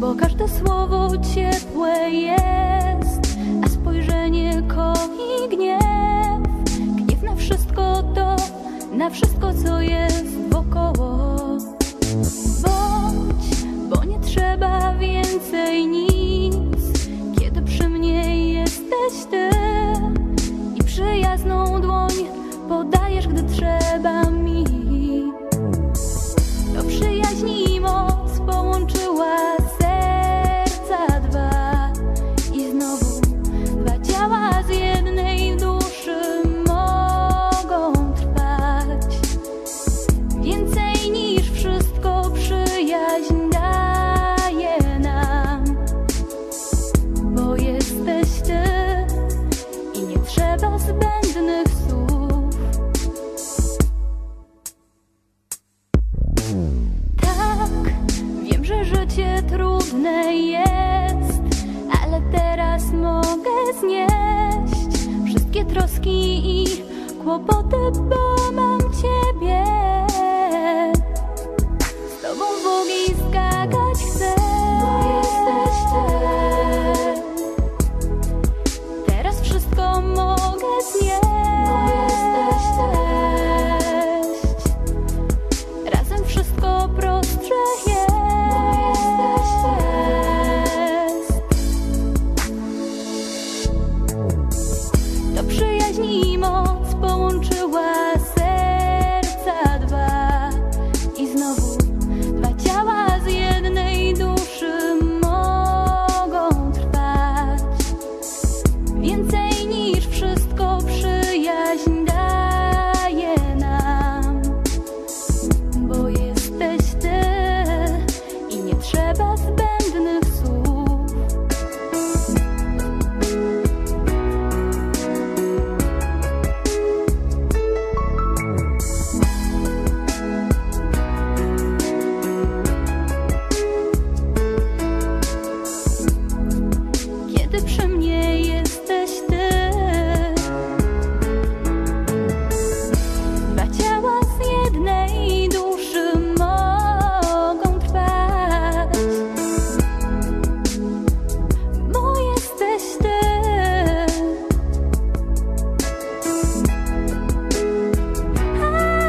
bo każde słowo ciepłe jest, a spojrzenie koi gniew. Gniew na wszystko to, na wszystko co jest wokoło. Bądź, bo nie trzeba więcej nic, kiedy przy mnie jesteś ty i przyjazną dłoń podajesz, gdy trzeba do zbędnych słów. Tak, wiem, że życie trudne jest Ale teraz mogę znieść Wszystkie troski i kłopoty, bo mam Ciebie. Z Tobą w przyjaźni i moc połączyli.